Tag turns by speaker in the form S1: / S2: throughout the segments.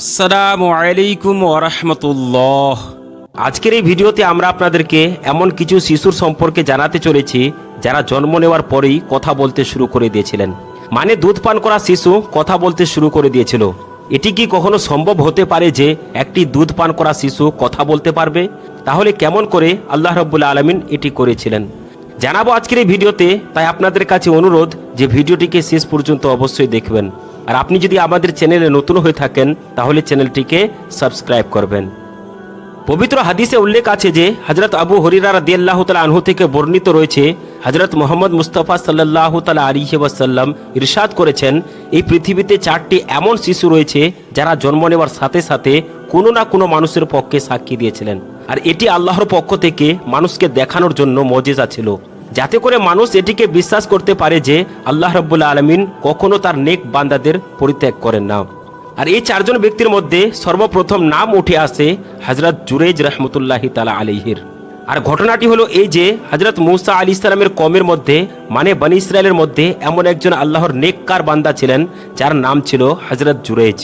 S1: আসসালামু আলাইকুম ওরহমতুল্লাহ আজকের এই ভিডিওতে আমরা আপনাদেরকে এমন কিছু শিশুর সম্পর্কে জানাতে চলেছি, যারা জন্ম নেওয়ার পরেই কথা বলতে শুরু করে দিয়েছিলেন। মানে দুধ পান করা শিশু কথা বলতে শুরু করে দিয়েছিল। এটি কি কখনো সম্ভব হতে পারে যে একটি দুধ পান করা শিশু কথা বলতে পারবে? তাহলে কেমন করে আল্লাহ রব্বুল্লা আলমিন এটি করেছিলেন? জানাব আজকের এই ভিডিওতে, তাই আপনাদের কাছে অনুরোধ যে ভিডিওটিকে শেষ পর্যন্ত অবশ্যই দেখবেন। আর আপনি যদি আমাদের চ্যানেলে নতুন হয়ে থাকেন, তাহলে চ্যানেলটিকে সাবস্ক্রাইব করবেন। পবিত্র হাদিসে উল্লেখ আছে যে হজরত আবু হরিরা রাদিয়াল্লাহু তাআলা আনহু থেকে বর্ণিত রয়েছে হজরত মোহাম্মদ মুস্তফা সাল্লাল্লাহু তালা আলাইহি ওয়াসাল্লাম ইরশাদ করেছেন, এই পৃথিবীতে চারটি এমন শিশু রয়েছে, যারা জন্ম নেওয়ার সাথে সাথে কোনো না কোনো মানুষের পক্ষে সাক্ষী দিয়েছিলেন। আর এটি আল্লাহর পক্ষ থেকে মানুষকে দেখানোর জন্য মজেজা ছিল। যাতে করে মানুষ এটিকে বিশ্বাস করতে পারে যে আল্লাহ রব্বুল্লা আলমিন কখনো তার নেক বান্দাদের পরিত্যাগ করেন না। আর এই চারজন ব্যক্তির মধ্যে সর্বপ্রথম নাম উঠে আসে হজরত জুরেজ রহমতুল্লাহি তালা আলিহির আর ঘটনাটি হলো এই যে হজরত মুসা আলী ইসলামের কমের মধ্যে মানে বনি ইসরায়েলের মধ্যে এমন একজন আল্লাহর নেককার বান্দা ছিলেন, যার নাম ছিল হজরত জুরেজ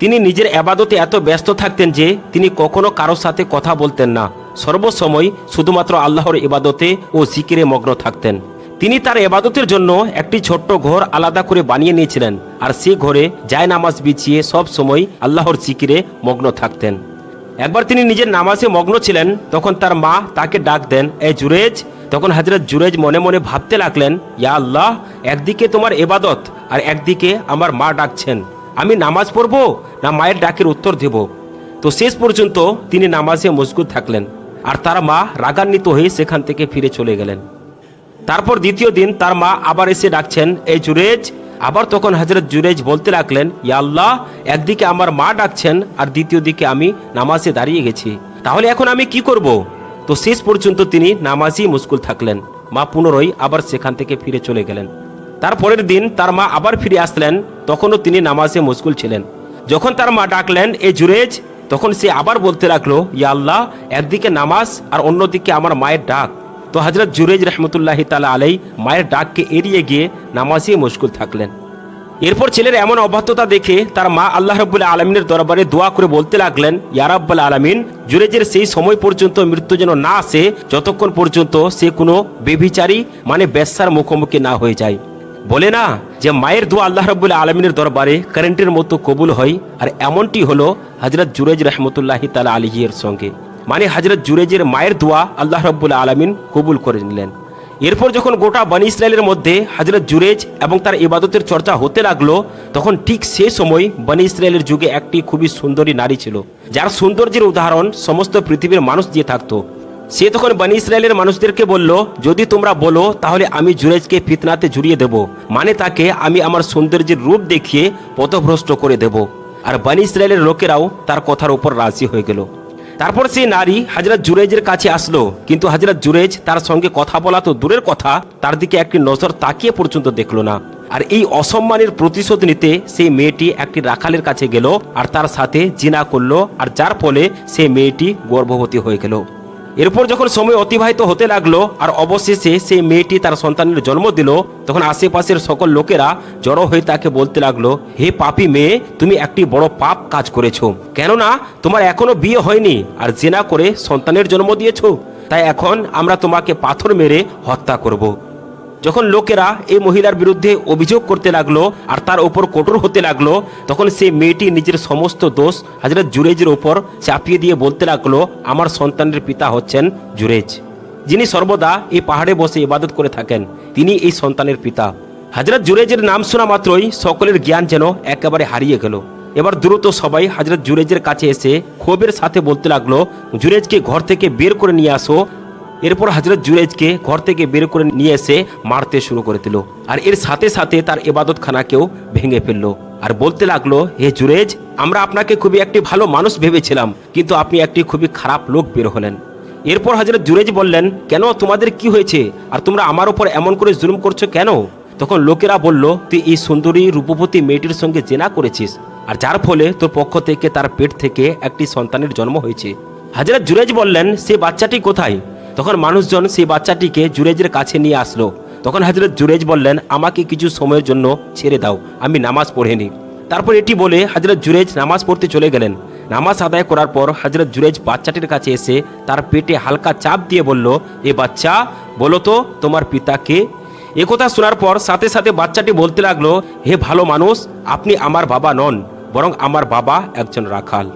S1: তিনি নিজের আবাদতে এত ব্যস্ত থাকতেন যে তিনি কখনো কারোর সাথে কথা বলতেন না। সর্বসময় শুধুমাত্র আল্লাহর ইবাদতে ও জিকিরে মগ্ন থাকতেন। তিনি তার এবাদতের জন্য একটি ছোট্ট ঘর আলাদা করে বানিয়ে নিয়েছিলেন, আর সেই ঘরে জায় নামাজ বিছিয়ে সব সময় আল্লাহর জিকিরে মগ্ন থাকতেন। একবার তিনি নিজের নামাজে মগ্ন ছিলেন, তখন তার মা তাকে ডাক দেন, এ জুরেজ! তখন হজরত জুরেজ মনে মনে ভাবতে লাগলেন, ইয়া আল্লাহ, একদিকে তোমার এবাদত আর একদিকে আমার মা ডাকছেন। আমি নামাজ পড়ব না মায়ের ডাকের উত্তর দেব? তো শেষ পর্যন্ত তিনি নামাজে মজগুদ থাকলেন। আর তার মা রাগান্বিত হয়ে সেখান থেকে ফিরে চলে গেলেন। তারপর দ্বিতীয় দিন তার মা আবার এসে ডাকছেন, এই জুরেজ! আবার তখন হজরত জুরেজ বলতে লাগলেন, ইয়া আল্লাহ, একদিকে আমার মা ডাকছেন আর দ্বিতীয় দিকে আমি নামাজে দাঁড়িয়ে গেছি। তাহলে এখন আমি কি করব? তো শেষ পর্যন্ত তিনি নামাজই মুশকুল থাকলেন। মা পুনরায় আবার সেখান থেকে ফিরে চলে গেলেন। তারপরের দিন তার মা আবার ফিরে আসলেন, তখনও তিনি নামাজে মুশকুল ছিলেন। যখন তার মা ডাকলেন, এ জুরেজ তখন সে আবার বলতে লাগল, ইয়া আল্লাহ, একদিকে নামাজ আর অন্যদিকে আমার মায়ের ডাক। তো হজরত জুরেজ রহমতুল্লাহ তালা আলাই মায়ের ডাককে এড়িয়ে গিয়ে নামাজে মুশকুল থাকলেন। এরপর ছেলের এমন অবাধ্যতা দেখে তার মা আল্লাহ রব্বুল্লাহ আলমিনের দরবারে দোয়া করে বলতে লাগলেন ইয়ারাব্বাল আলমিন জুরেজের সেই সময় পর্যন্ত মৃত্যু যেন না আসে, যতক্ষণ পর্যন্ত সে কোনো বেভিচারী মানে বেশ্যার মুখোমুখি না হয়ে যায়। বলে না যে মায়ের দোয়া আল্লাহ রব্বুল্লাহ আলমিনের দরবারে কারেন্টের মতো কবুল হয়, আর এমনটি হলো হজরত জুরেজ রহমতুল্লাহি তালা আলহিয়ের সঙ্গে। মানে হজরত জুরেজের মায়ের দোয়া আল্লাহ রব্বুল্লাহ আলমিন কবুল করে নিলেন। এরপর যখন গোটা বানি ইসরায়েলের মধ্যে হজরত জুরেজ এবং তার ইবাদতের চর্চা হতে লাগল, তখন ঠিক সে সময় বানি ইসরায়েলের যুগে একটি খুবই সুন্দরী নারী ছিল, যার সৌন্দর্যের উদাহরণ সমস্ত পৃথিবীর মানুষ দিয়ে থাকতো। সে তখন বানি ইসরায়েলের মানুষদেরকে বলল, যদি তোমরা বলো, তাহলে আমি জুরেজকে ফিতনাতে জুড়িয়ে দেব। মানে তাকে আমি আমার সৌন্দর্যের রূপ দেখিয়ে পথভ্রষ্ট করে দেব। আর বানি ইসরায়েলের লোকেরাও তার কথার উপর রাজি হয়ে গেল। তারপর সেই নারী হাজরত জুরেজের কাছে আসলো। কিন্তু হাজরত জুরেজ তার সঙ্গে কথা বলা তো দূরের কথা, তার দিকে একটি নজর তাকিয়ে পর্যন্ত দেখল না। আর এই অসম্মানের প্রতিশোধ নিতে সেই মেয়েটি একটি রাখালের কাছে গেল, আর তার সাথে জিনা করল, আর যার ফলে সেই মেয়েটি গর্ভবতী হয়ে গেল। এরপর যখন সময় অতিবাহিত হতে লাগল, আর অবশেষে সেই মেয়েটি তার সন্তানের জন্ম দিল, তখন আশেপাশের সকল লোকেরা জড়ো হয়ে তাকে বলতে লাগল, হে পাপি মেয়ে, তুমি একটি বড় পাপ কাজ করেছ কেননা, তোমার এখনও বিয়ে হয়নি, আর জেনা করে সন্তানের জন্ম দিয়েছ তাই এখন আমরা তোমাকে পাথর মেরে হত্যা করব। যখন লোকেরা এই মহিলার বিরুদ্ধে অভিযোগ করতে লাগল আর তার ওপর কঠোর হতে লাগল, তখন সেই মেয়েটি নিজের সমস্ত দোষ হাজরত জুরেজের ওপর চাপিয়ে দিয়ে বলতে লাগল, আমার সন্তানের পিতা হচ্ছেন জুরেজ। যিনি সর্বদা এই পাহাড়ে বসে ইবাদত করে থাকেন, তিনি এই সন্তানের পিতা। হাজরত জুরেজের নাম শোনা মাত্রই সকলের জ্ঞান যেন একেবারে হারিয়ে গেল। এবার দ্রুত সবাই হাজরত জুরেজের কাছে এসে ক্ষোভের সাথে বলতে লাগল, জুরেজকে ঘর থেকে বের করে নিয়ে আসো এরপর হজরত জুরেজকে ঘর থেকে বের করে নিয়ে এসে মারতে শুরু করে দিল। আর এর সাথে সাথে তার এবাদত খানাকেও ভেঙে ফেলল। আর বলতে লাগল, হে জুরেজ আমরা আপনাকে খুবই একটি ভালো মানুষ ভেবেছিলাম, কিন্তু আপনি একটি খুবই খারাপ লোক বের হলেন। এরপর হজরত জুরেজ বললেন, কেন, তোমাদের কি হয়েছে? আর তোমরা আমার ওপর এমন করে জুলুম করছ কেন? তখন লোকেরা বলল, তুই এই সুন্দরী রূপবতী মেয়েটির সঙ্গে জেনা করেছিস, আর যার ফলে তোর পক্ষ থেকে তার পেট থেকে একটি সন্তানের জন্ম হয়েছে। হাজরত জুরেজ বললেন, সে বাচ্চাটি কোথায়? তখন মানুষজন সেই বাচ্চাটিকে জুরেজের কাছে নিয়ে আসলো। তখন হজরত জুরেজ বললেন, আমাকে কিছু সময়ের জন্য ছেড়ে দাও, আমি নামাজ পড়ে নি তারপর এটি বলে হজরত জুরেজ নামাজ পড়তে চলে গেলেন। নামাজ আদায় করার পর হজরত জুরেজ বাচ্চাটির কাছে এসে তার পেটে হালকা চাপ দিয়ে বলল, এ বাচ্চা, বলো তো তোমার পিতাকে একথা শোনার পর সাথে সাথে বাচ্চাটি বলতে লাগল, হে ভালো মানুষ, আপনি আমার বাবা নন, বরং আমার বাবা একজন রাখাল।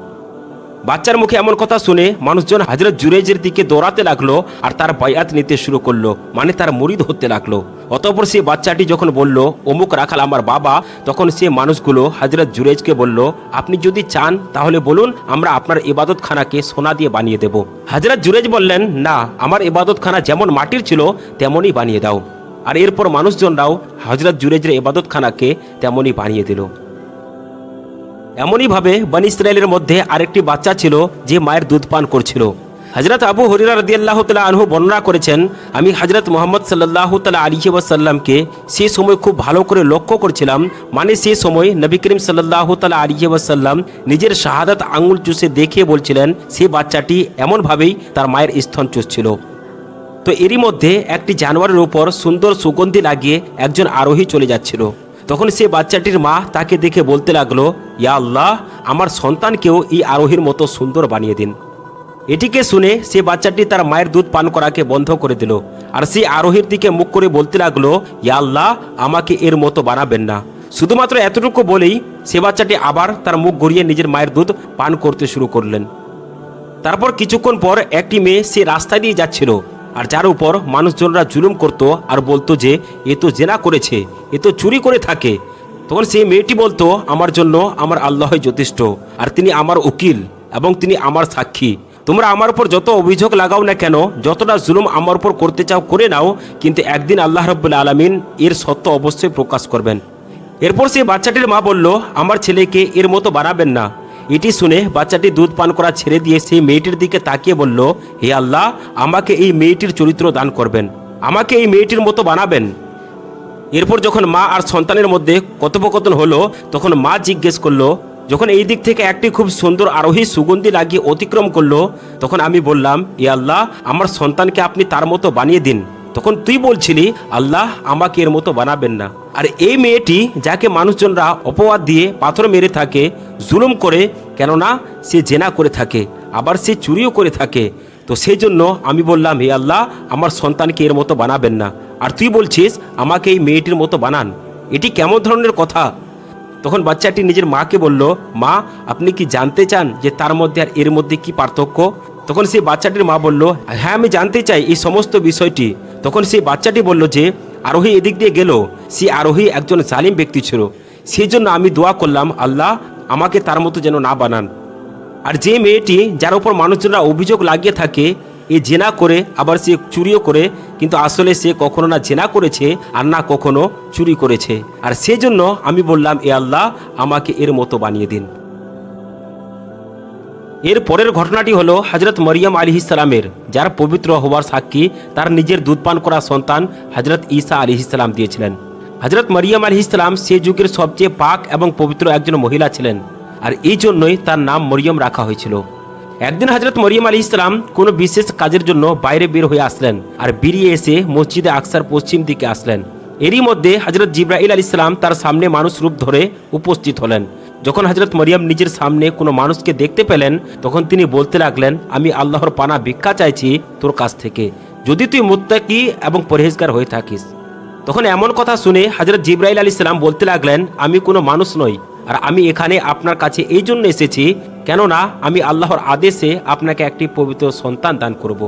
S1: বাচ্চার মুখে এমন কথা শুনে মানুষজন হজরত জুরেজের দিকে দৌড়াতে লাগল আর তার বায়াত নিতে শুরু করল মানে তার মুরিদ হতে লাগল। অতঃপর সে বাচ্চাটি যখন বলল, অমুক রাখাল আমার বাবা, তখন সে মানুষগুলো হজরত জুরেজকে বলল, আপনি যদি চান, তাহলে বলুন, আমরা আপনার ইবাদতখানাকে সোনা দিয়ে বানিয়ে দেব। হজরত জুরেজ বললেন, না, আমার ইবাদতখানা যেমন মাটির ছিল, তেমনই বানিয়ে দাও। আর এরপর মানুষজনরাও হজরত জুরেজের ইবাদতখানাকে তেমনই বানিয়ে দিল। এমনইভাবে বনি ইসরায়েলের মধ্যে আরেকটি বাচ্চা ছিল যে মায়ের দুধ পান করছিল। হজরত আবু হরিরা রদিয়াল্লাহ তালা আনহু বর্ণনা করেছেন, আমি হজরত মোহাম্মদ সাল্লাহ তালা আলী ওয়াসাল্লামকে সে সময় খুব ভালো করে লক্ষ্য করছিলাম মানে সে সময় নবী করিম সাল্লাহ তালা আলী ওয়াসাল্লাম নিজের শাহাদাত আঙুল চুষে দেখিয়ে বলছিলেন, সে বাচ্চাটি এমনভাবেই তার মায়ের স্তন চুষছিল। তো এরই মধ্যে একটি জানোয়ারের উপর সুন্দর সুগন্ধি লাগিয়ে একজন আরোহী চলে যাচ্ছিল। তখন সে বাচ্চাটির মা তাকে দেখে বলতে লাগল, ইয়া আল্লাহ, আমার সন্তানকেও এই আরোহীর মতো সুন্দর বানিয়ে দিন। এটিকে শুনে সে বাচ্চাটি তার মায়ের দুধ পান করাকে বন্ধ করে দিল। আর সে আরোহীর দিকে মুখ করে বলতে লাগল, ইয়া আল্লাহ, আমাকে এর মতো বানাবেন না। শুধুমাত্র এতটুকু বলেই সে বাচ্চাটি আবার তার মুখ গড়িয়ে নিজের মায়ের দুধ পান করতে শুরু করলেন। তারপর কিছুক্ষণ পর একটি মেয়ে সে রাস্তা দিয়ে যাচ্ছিল। আর যার উপর মানুষজনরা জুলুম করত আর বলতো যে, এ তো জেনা করেছে, এ তো চুরি করে থাকে। তখন সেই মেয়েটি বলতো, আমার জন্য আমার আল্লাহ যথেষ্ট, আর তিনি আমার উকিল এবং তিনি আমার সাক্ষী। তোমরা আমার উপর যত অভিযোগ লাগাও না কেন, যতটা জুলুম আমার উপর করতে চাও, করে নাও, কিন্তু একদিন আল্লাহ রব্বুল আলমিন এর সত্য অবশ্যই প্রকাশ করবেন। এরপর সেই বাচ্চাটির মা বলল, আমার ছেলেকে এর মতো বানাবেন না। এটি শুনে বাচ্চাটি দুধ পান করা ছেড়ে দিয়ে সেই মেয়েটির দিকে তাকিয়ে বলল, হে আল্লাহ, আমাকে এই মেয়েটির চরিত্র দান করবেন। আমাকে এই মেয়েটির মতো বানাবেন। এরপর যখন মা আর সন্তানের মধ্যে কথোপকথন হলো, তখন মা জিজ্ঞেস করল, যখন এই দিক থেকে একটি খুব সুন্দর আরোহী সুগন্ধি লাগিয়ে অতিক্রম করল, তখন আমি বললাম এ আল্লাহ, আমার সন্তানকে আপনি তার মতো বানিয়ে দিন। তখন তুই বলছিলি, আল্লাহ আমাকে এর মতো বানাবেন না। আর এই মেয়েটি যাকে মানুষজনরা অপবাদ দিয়ে পাথর মেরে থাকে, জুলুম করে, কেননা সে জেনা করে থাকে, আবার সে চুরিও করে থাকে। তো সেই জন্য আমি বললাম, হে আল্লাহ, আমার সন্তানকে এর মতো বানাবেন না। আর তুই বলছিস, আমাকে এই মেয়েটির মতো বানান। এটি কেমন ধরনের কথা? তখন বাচ্চাটি নিজের মাকে বলল, মা, আপনি কি জানতে চান যে তার মধ্যে আর এর মধ্যে কি পার্থক্য? তখন সেই বাচ্চাটির মা বলল হ্যাঁ আমি জানতে চাই এই সমস্ত বিষয়টি। তখন সেই বাচ্চাটি বলল যে, আরোহী এদিক দিয়ে গেল। সে আরোহী একজন জালিম ব্যক্তি ছিল। সেই জন্য আমি দোয়া করলাম, আল্লাহ আমাকে তার মতো যেন না বানান। আর যে মেয়েটি যার উপর মানুষজনরা অভিযোগ লাগিয়ে থাকে, এ জেনা করে, আবার সে চুরিও করে, কিন্তু আসলে সে কখনো না জেনা করেছে, আর না কখনো চুরি করেছে। আর সেজন্য আমি বললাম, এ আল্লাহ আমাকে এর মতো বানিয়ে দিন। এর পরের ঘটনাটি হলো হজরত মরিয়ম আলী ইসলামের যার পবিত্র হওয়ার সাক্ষী, তার নিজের দুধ পান করা সন্তান হজরত ঈসা আলী ইসলাম দিয়েছিলেন। হজরত মরিয়ম আলী ইসলাম সে যুগের সবচেয়ে পাক এবং পবিত্র একজন মহিলা ছিলেন, আর এই জন্যই তার নাম মরিয়ম রাখা হয়েছিল। একদিন হজরত মরিয়ম আলী ইসলাম কোনো বিশেষ কাজের জন্য বাইরে বের হয়ে আসলেন আর বেরিয়ে এসে মসজিদে আকসার পশ্চিম দিকে আসলেন। এরই মধ্যে হজরত জিব্রাইল আলী ইসলাম তার সামনে মানুষ রূপ ধরে উপস্থিত হলেন। যখন হজরত মরিয়ম নিজের সামনে কোনো মানুষকে দেখতে পেলেন, তখন তিনি বলতে লাগলেন, আমি আল্লাহর পানা ভিক্ষা চাইছি তোর কাছ থেকে। যদি তুই মুত্তাকি এবং পরহেজগার হয়ে থাকিস। তখন এমন কথা শুনে হজরত জিব্রাইল আলী ইসলাম বলতে লাগলেন, আমি কোনো মানুষ নই, আর আমি এখানে আপনার কাছে এই জন্য এসেছি, কেননা আমি আল্লাহর আদেশে আপনাকে একটি পবিত্র সন্তান দান করব।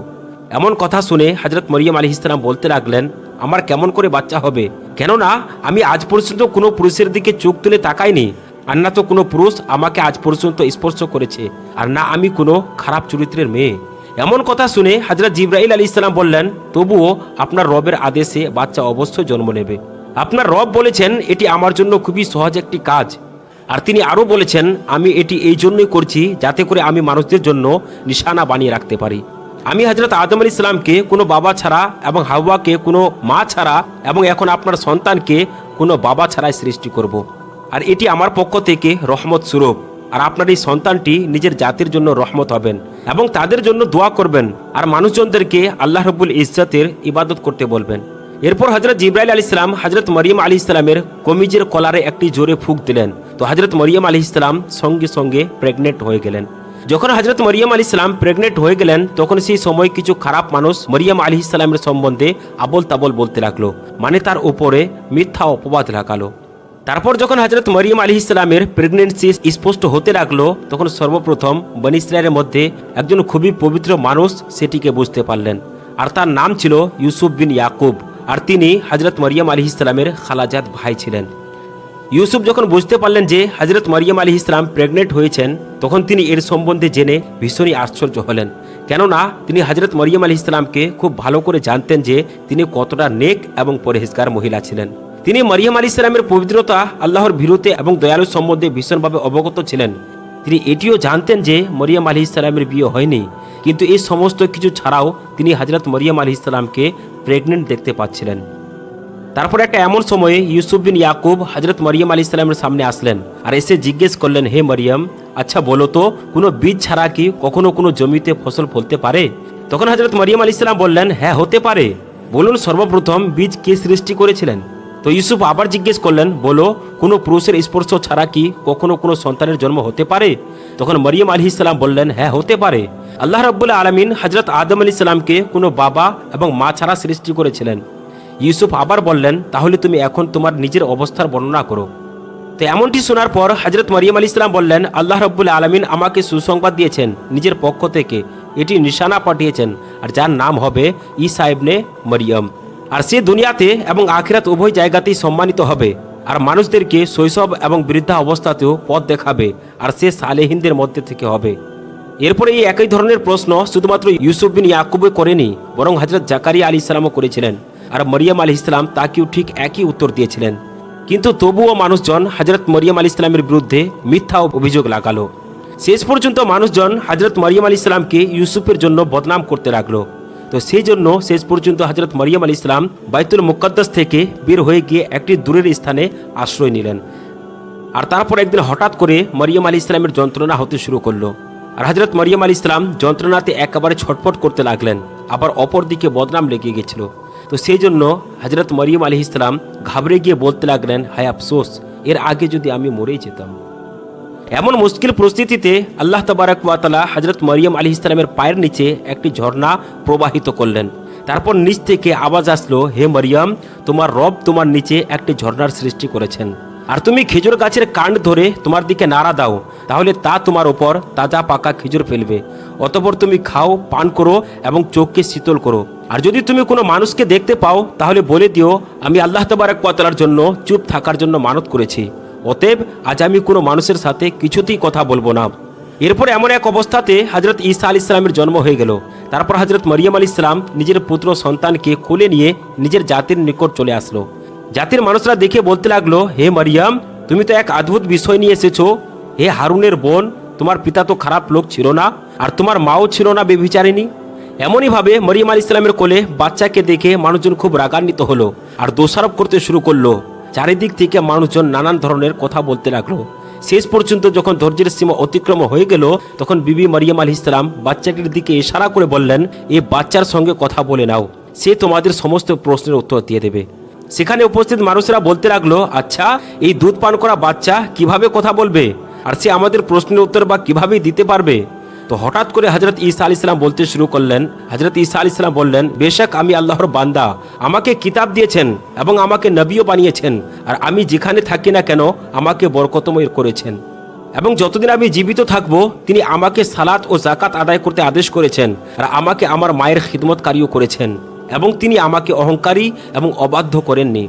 S1: এমন কথা শুনে হজরত মরিয়ম আলী ইসলাম বলতে লাগলেন, আমার কেমন করে বাচ্চা হবে? কেননা আমি আজ পর্যন্ত কোনো পুরুষের দিকে চোখ তুলে তাকাইনি আর না তো কোনো পুরুষ আমাকে আজ পর্যন্ত স্পর্শ করেছে, আর না আমি কোনো খারাপ চরিত্রের মেয়ে। এমন কথা শুনে হাজরত জিব্রাইল আলী ইসলাম বললেন, তবুও আপনার রবের আদেশে বাচ্চা অবশ্যই জন্ম নেবে। আপনার রব বলেছেন, এটি আমার জন্য খুবই সহজ একটি কাজ। আর তিনি আরও বলেছেন, আমি এটি এই জন্যই করছি যাতে করে আমি মানুষদের জন্য নিশানা বানিয়ে রাখতে পারি। আমি হজরত আদম আলী ইসলামকে কোনো বাবা ছাড়া এবং হাওয়াকে কোনো মা ছাড়া এবং এখন আপনার সন্তানকে কোনো বাবা ছাড়াই সৃষ্টি করব। আর এটি আমার পক্ষ থেকে রহমত স্বরূপ। আর আপনার এই সন্তানটি নিজের জাতির জন্য রহমত হবেন এবং তাদের জন্য দোয়া করবেন আর মানুষজনদেরকে আল্লাহ রব্বুল ইজ্জতের ইবাদত করতে বলবেন। এরপর হজরত জিব্রাইল আলী ইসলাম হজরত মরিয়ম আলী ইসলামের কমিজের কলারে একটি জোরে ফুক দিলেন। তো হজরত মরিয়ম আলী ইসলাম সঙ্গে সঙ্গে প্রেগনেন্ট হয়ে গেলেন। যখন হজরত মরিয়ম আলী ইসলাম প্রেগনেন্ট হয়ে গেলেন, তখন সেই সময় কিছু খারাপ মানুষ মরিয়ম আলী ইসলামের সম্বন্ধে আবল তাবল বলতে লাগল। মানে তার উপরে মিথ্যা অপবাদ লাগালো। তারপর যখন হজরত মরিয়ম আলী ইসলামের প্রেগনেন্সি স্পষ্ট হতে লাগল, তখন সর্বপ্রথম বনি ইসরায়েলের মধ্যে একজন খুবই পবিত্র মানুষ সেটিকে বুঝতে পারলেন। আর তার নাম ছিল ইউসুফ বিন ইয়াকুব, আর তিনি হজরত মরিয়ম আলী ইসলামের খালাজাত ভাই ছিলেন। ইউসুফ যখন বুঝতে পারলেন যে হজরত মরিয়ম আলী ইসলাম প্রেগনেন্ট হয়েছেন, তখন তিনি এর সম্বন্ধে জেনে ভীষণই আশ্চর্য হলেন। কেননা তিনি হজরত মরিয়ম আলী ইসলামকে খুব ভালো করে জানতেন যে তিনি কতটা নেক এবং পরেহেজগার মহিলা ছিলেন। তিনি মরিয়ম আলী ইসলামের পবিত্রতা, আল্লাহর বিরুদ্ধে এবং দয়ালু সম্বন্ধে ভীষণভাবে অবগত ছিলেন। তিনি এটিও জানতেন যে মরিয়ম আলী ইসলামের বিয়ে হয়নি, কিন্তু এই সমস্ত কিছু ছাড়াও তিনি হজরত মরিয়ম আলী ইসলামকে প্রেগনেন্ট দেখতে পাচ্ছিলেন। তারপর একটা এমন সময়ে ইউসুফ বিন ইয়াকুব হজরত মরিয়ম আলী ইসলামের সামনে আসলেন আর এসে জিজ্ঞেস করলেন, হে মরিয়ম আচ্ছা বলো তো, কোনো বীজ ছাড়া কি কখনো কোনো জমিতে ফসল ফলতে পারে? তখন হজরত মরিয়ম আলী ইসলাম বললেন হ্যাঁ হতে পারে। বলুন সর্বপ্রথম বীজ কে সৃষ্টি করেছিলেন? তো ইউসুফ আবার জিজ্ঞেস করলেন, বলো, কোনো পুরুষের স্পর্শ ছাড়া কি কখনো কোনো সন্তানের জন্ম হতে পারে? তখন মরিয়ম আলী ইসলাম বললেন হ্যাঁ হতে পারে। আল্লাহ রব্বুল্লা আলমিন হজরত আদম আলী ইসলামকে কোনো বাবা এবং মা ছাড়া সৃষ্টি করেছিলেন। ইউসুফ আবার বললেন, তাহলে তুমি এখন তোমার নিজের অবস্থার বর্ণনা করো। তো এমনটি শোনার পর হজরত মরিয়ম আলী ইসলাম বললেন, আল্লাহ রব্বুল আলমিন আমাকে সুসংবাদ দিয়েছেন নিজের পক্ষ থেকে। এটি নিশানা পাঠিয়েছেন, আর যার নাম হবে ই সাহেবনে মরিয়ম। আর সে দুনিয়াতে এবং আখিরাত উভয় জায়গাতেই সম্মানিত হবে। আর মানুষদেরকে শৈশব এবং বৃদ্ধা অবস্থাতেও পথ দেখাবে আর সে সালেহিনদের মধ্যে থেকে হবে। এরপরে এই একই ধরনের প্রশ্ন শুধুমাত্র ইউসুফ বিন ইয়াকুবে করেনি, বরং হজরত জাকারিয়া আলী ইসলামও করেছিলেন। আর মরিয়াম আলী ইসলাম তাকেও ঠিক একই উত্তর দিয়েছিলেন। কিন্তু তবুও মানুষজন হজরত মরিয়াম আলী ইসলামের বিরুদ্ধে মিথ্যা অভিযোগ লাগালো। শেষ পর্যন্ত মানুষজন হজরত মরিয়াম আলী ইসলামকে ইউসুফের জন্য বদনাম করতে লাগল। তো সেই জন্য শেষ পর্যন্ত হজরত মরিয়াম আলী ইসলাম বাইতুল মুকদ্দাস থেকে বের হয়ে গিয়ে একটি দূরের স্থানে আশ্রয় নিলেন। আর তারপর একদিন হঠাৎ করে মরিয়ম আলী ইসলামের যন্ত্রণা হতে শুরু করল। আর হজরত মরিয়ম আলী ইসলাম যন্ত্রণাতে একেবারে ছটফট করতে লাগলেন, আবার অপর দিকে বদনাম লেগে গেছিল তো সেই জন্য হজরত মরিয়ম আলী ইসলাম ঘাবড়ে গিয়ে বলতে লাগলেন, হায় আফসোস, এর আগে যদি আমি মরেই যেতাম। এমন মুশকিল পরিস্থিতিতে আল্লাহ তবারক ওয়াতালা হজরত মরিয়ম আলী ইসলামের পায়ের নিচে একটি ঝর্ণা প্রবাহিত করলেন। তারপর নিচ থেকে আওয়াজ আসলো, হে মরিয়ম, তোমার রব তোমার নিচে একটি ঝর্ণার সৃষ্টি করেছেন। আর তুমি খেজুর গাছের কাণ্ড ধরে তোমার দিকে নাড়া দাও, তাহলে তা তোমার ওপর তাজা পাকা খেজুর ফেলবে। অতপর তুমি খাও, পান করো এবং চোখকে শীতল করো। আর যদি তুমি কোনো মানুষকে দেখতে পাও, তাহলে বলে দিও, আমি আল্লাহ তবারক ওয়াতালার জন্য চুপ থাকার জন্য মানত করেছি। অতএব আজ আমি কোনো মানুষের সাথে কিছুতেই কথা বলব না। এরপর এমন এক অবস্থাতে হজরত ঈসা আলী ইসলামের জন্ম হয়ে গেল। তারপর হজরত মরিয়ম আলী ইসলাম নিজের পুত্র সন্তানকে কোলে নিয়ে নিজের জাতির নিকট চলে আসলো। জাতির মানুষরা দেখে বলতে লাগল, হে মরিয়ম, তুমি তো এক অদ্ভুত বিষয় নিয়ে এসেছ। হে হারুনের বোন, তোমার পিতা তো খারাপ লোক ছিল না, আর তোমার মাও ছিল না বেবিচারিনী এমনইভাবে মরিয়াম আলী ইসলামের কোলে বাচ্চাকে দেখে মানুষজন খুব রাগান্বিত হলো, আর দোষারোপ করতে শুরু করল। চারিদিক থেকে মানুষজন নানান ধরনের কথা বলতে লাগল। শেষ পর্যন্ত যখন ধৈর্যের সীমা অতিক্রম হয়ে গেল, তখন বিবি মারিয়াম আল ইসলাম বাচ্চাটির দিকে ইশারা করে বললেন, এ বাচ্চার সঙ্গে কথা বলে নাও। সে তোমাদের সমস্ত প্রশ্নের উত্তর দিয়ে দেবে। সেখানে উপস্থিত মানুষেরা বলতে লাগল আচ্ছা এই দুধ পান করা বাচ্চা কীভাবে কথা বলবে? আর সে আমাদের প্রশ্নের উত্তর বা কীভাবে দিতে পারবে? তো হঠাৎ করে হজরত ঈসা আলি ইসলাম বলতে শুরু করলেন হজরত ঈসা আলি ইসলাম বললেন, বেশক আমি আল্লাহর বান্দা, আমাকে কিতাব দিয়েছেন এবং আমাকে নবীও বানিয়েছেন, আর আমি যেখানে থাকি না কেন আমাকে বরকতময় করেছেন। এবং যতদিন আমি জীবিত থাকব, তিনি আমাকে সালাত ও জাকাত আদায় করতে আদেশ করেছেন, আর আমাকে আমার মায়ের খিদমতকারীও করেছেন, এবং তিনি আমাকে অহংকারী এবং অবাধ্য করেননি।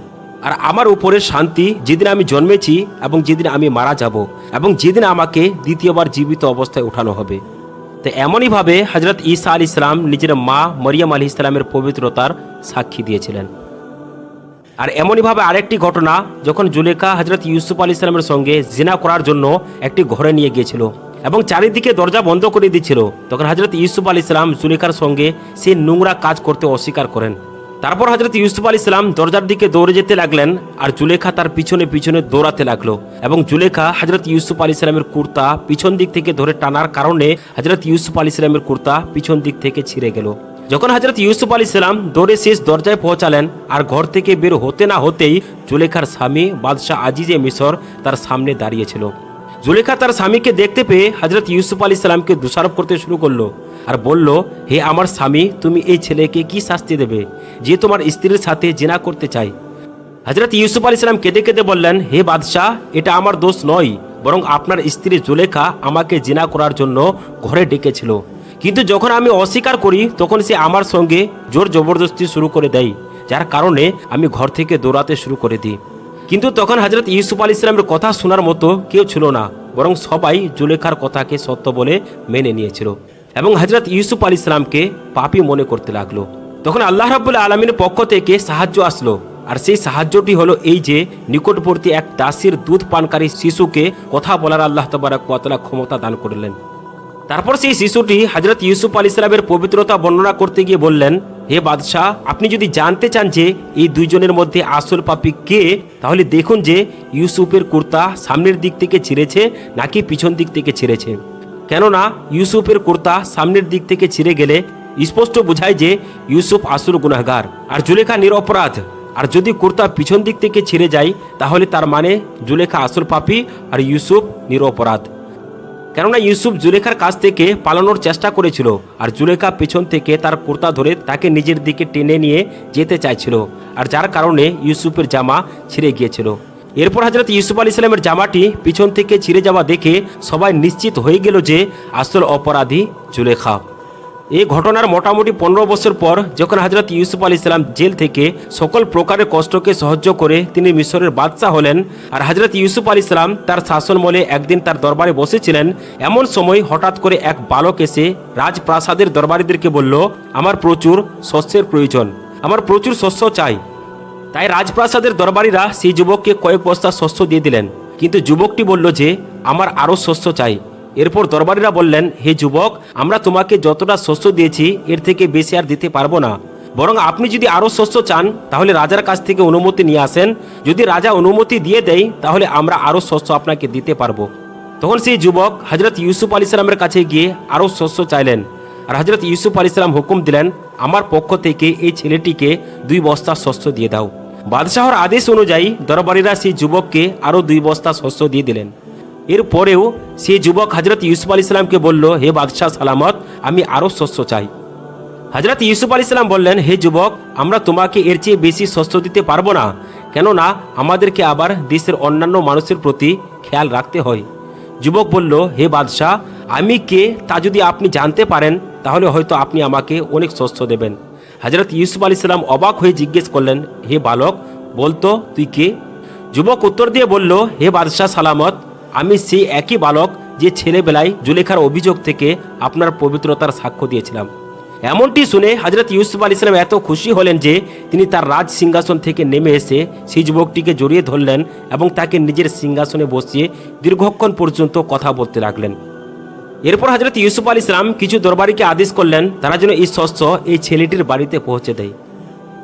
S1: আর আমার উপরে শান্তি যেদিন আমি জন্মেছি এবং যেদিন আমি মারা যাব, এবং যেদিন আমাকে দ্বিতীয়বার জীবিত অবস্থায় উঠানো হবে। তো এমনইভাবে হজরত ঈসা আল ইসলাম নিজের মা মরিয়াম আলী ইসলামের পবিত্রতার সাক্ষী দিয়েছিলেন। আর এমনইভাবে আরেকটি ঘটনা যখন জুলেখা হজরত ইউসুফ আলী ইসলামের সঙ্গে জিনা করার জন্য একটি ঘরে নিয়ে গিয়েছিল এবং চারিদিকে দরজা বন্ধ করে দিচ্ছিল, তখন হজরত ইউসুফ আলী ইসলাম জুলেখার সঙ্গে সে নোংরা কাজ করতে অস্বীকার করেন। তারপর হজরত ইউসুফ আলী ইসলাম দরজার দিকে দৌড়ে যেতে লাগলেন আর জুলেখা তার পিছনে পিছনে দৌড়াতে লাগল এবং জুলেখা হজরত ইউসুফ আলী ইসলামের কুর্তা পিছন দিক থেকে ধরে টানার কারণে হজরত ইউসুফ আলী ইসলামের কুর্তা পিছন দিক থেকে ছিঁড়ে গেল। যখন হজরত ইউসুফ আলী সালাম দৌড়ে শেষ দরজায় পৌঁছালেন আর ঘর থেকে বের হতে না হতেই জুলেখার স্বামী বাদশাহ আজিজে মিশর তার সামনে দাঁড়িয়েছিল। জুলেখা তার স্বামীকে দেখতে পেয়ে হজরত ইউসুফ আলী সালামকে দোষারোপ করতে শুরু করল। আর বলল, হে আমার স্বামী, তুমি এই ছেলেকে কি শাস্তি দেবে যে তোমার স্ত্রীর সাথে জেনা করতে চায়? হজরত ইউসুফ আলী সালাম কেঁদে কেঁদে বললেন, হে বাদশাহ, এটা আমার দোষ নয়, বরং আপনার স্ত্রী জুলেখা আমাকে জেনা করার জন্য ঘরে ডেকেছিল। কিন্তু যখন আমি অস্বীকার করি, তখন সে আমার সঙ্গে জোর জবরদস্তি শুরু করে দেয়, যার কারণে আমি ঘর থেকে দৌড়াতে শুরু করে দিই। কিন্তু তখন হজরত ইউসুফ আলী ইসলামের কথা শোনার মতো কেউ ছিল না, বরং সবাই জুলেখার কথাকে সত্য বলে মেনে নিয়েছিল। এবং হজরত ইউসুফ আলী ইসলামকে পাপি মনে করতে লাগল। তখন আল্লাহ রাবুল্লাহ আলমীর পক্ষ থেকে সাহায্য আসলো। আর সেই সাহায্যটি হলো এই যে, নিকটবর্তী এক দাসীর দুধ পানকারী শিশুকে কথা বলার আল্লাহ তবারক ওয়াতালা ক্ষমতা দান করলেন। তারপর সেই শিশুটি হজরত ইউসুফ আলী ইসলামের পবিত্রতা বর্ণনা করতে গিয়ে বললেন, হে বাদশাহ, আপনি যদি জানতে চান যে এই দুইজনের মধ্যে আসল পাপি কে, তাহলে দেখুন যে ইউসুফের কুর্তা সামনের দিক থেকে ছিঁড়েছে নাকি পিছন দিক থেকে ছিঁড়েছে। কেননা ইউসুফের কুর্তা সামনের দিক থেকে ছিঁড়ে গেলে স্পষ্ট বোঝায় যে ইউসুফ আসল গুনাহগার। আর জুলেখা নিরপরাধ আর যদি কুর্তা পিছন দিক থেকে ছিঁড়ে যায়, তাহলে তার মানে জুলেখা আসল পাপি আর ইউসুফ নিরপরাধ। কেননা ইউসুফ জুলেখার কাছ থেকে পালানোর চেষ্টা করেছিল, আর জুলেখা পেছন থেকে তার কুর্তা ধরে তাকে নিজের দিকে টেনে নিয়ে যেতে চাইছিল, আর যার কারণে ইউসুফের জামা ছিঁড়ে গিয়েছিল। এরপর হজরত ইউসুফ আলী ইসলামের জামাটি পিছন থেকে ছিঁড়ে যাওয়া দেখে সবাই নিশ্চিত হয়ে গেল যে আসল অপরাধী জুলেখা। এই ঘটনার মোটামুটি পনেরো বছর পর যখন হজরত ইউসুফ আলী ইসলাম জেল থেকে সকল প্রকারের কষ্টকে সহ্য করে তিনি মিশরের বাদশাহ হলেন আর হজরত ইউসুফ আলী ইসলাম তার শাসনমলে একদিন তার দরবারে বসেছিলেন, এমন সময় হঠাৎ করে এক বালক এসে রাজপ্রাসাদের দরবারীদেরকে বলল, আমার প্রচুর শস্যের প্রয়োজন, আমার প্রচুর শস্য চাই। তাই রাজপ্রাসাদের দরবারীরা সেই যুবককে কয়েক বস্তা শস্য দিয়ে দিলেন। কিন্তু যুবকটি বলল যে, আমার আরও শস্য চাই। এরপর দরবারীরা বললেন, হে যুবক, আমরা তোমাকে যতটা শস্য দিয়েছি, এর থেকে বেশি আর দিতে পারব না। বরং আপনি যদি আরও শস্য চান, তাহলে রাজার কাছ থেকে অনুমতি নিয়ে আসেন। যদি রাজা অনুমতি দিয়ে দেয়, তাহলে আমরা আরও শস্য আপনাকে দিতে পারব। তখন সেই যুবক হজরত ইউসুফ আলী সালামের কাছে গিয়ে আরও শস্য চাইলেন। আর হজরত ইউসুফ আলী সালাম হুকুম দিলেন আমার পক্ষ থেকে এই ছেলেটিকে দুই বস্তা শস্য দিয়ে দাও। বাদশাহর আদেশ অনুযায়ী দরবারীরা সেই যুবককে আরও দুই বস্তা শস্য দিয়ে দিলেন। এর পরেও সেই যুবক হজরত ইউসুফ আলী ইসলামকে বলল, হে বাদশাহ সালামত, আমি আরও শস্য চাই। হজরত ইউসুফ আলী ইসলাম বললেন, হে যুবক, আমরা তোমাকে এর চেয়ে বেশি শস্য দিতে পারব না, কেননা আমাদেরকে আবার দেশের অন্যান্য মানুষের প্রতি খেয়াল রাখতে হয়। যুবক বলল, হে বাদশাহ, আমি কে তা যদি আপনি জানতে পারেন, তাহলে হয়তো আপনি আমাকে অনেক শস্য দেবেন। হাজরত ইউসুফ আলী সাল্লাম অবাক হয়ে জিজ্ঞেস করলেন, হে বালক, বলতো, তুই কে? যুবক উত্তর দিয়ে বলল, হে বাদশাহ সালামত, আমি সেই একই বালক যে ছেলেবেলায় জুলেখার অভিযোগ থেকে আপনার পবিত্রতার সাক্ষ্য দিয়েছিলাম। এমনটি শুনে হজরত ইউসুফ আলী ইসলাম এত খুশি হলেন যে তিনি তার রাজ সিংহাসন থেকে নেমে এসে সেই যুবকটিকে জড়িয়ে ধরলেন এবং তাকে নিজের সিংহাসনে বসিয়ে দীর্ঘক্ষণ পর্যন্ত কথা বলতে রাখলেন এরপর হজরত ইউসুফ আলী ইসলাম কিছু দরবারিকে আদেশ করলেন, তারা যেন এই শস্য এই ছেলেটির বাড়িতে পৌঁছে দেয়।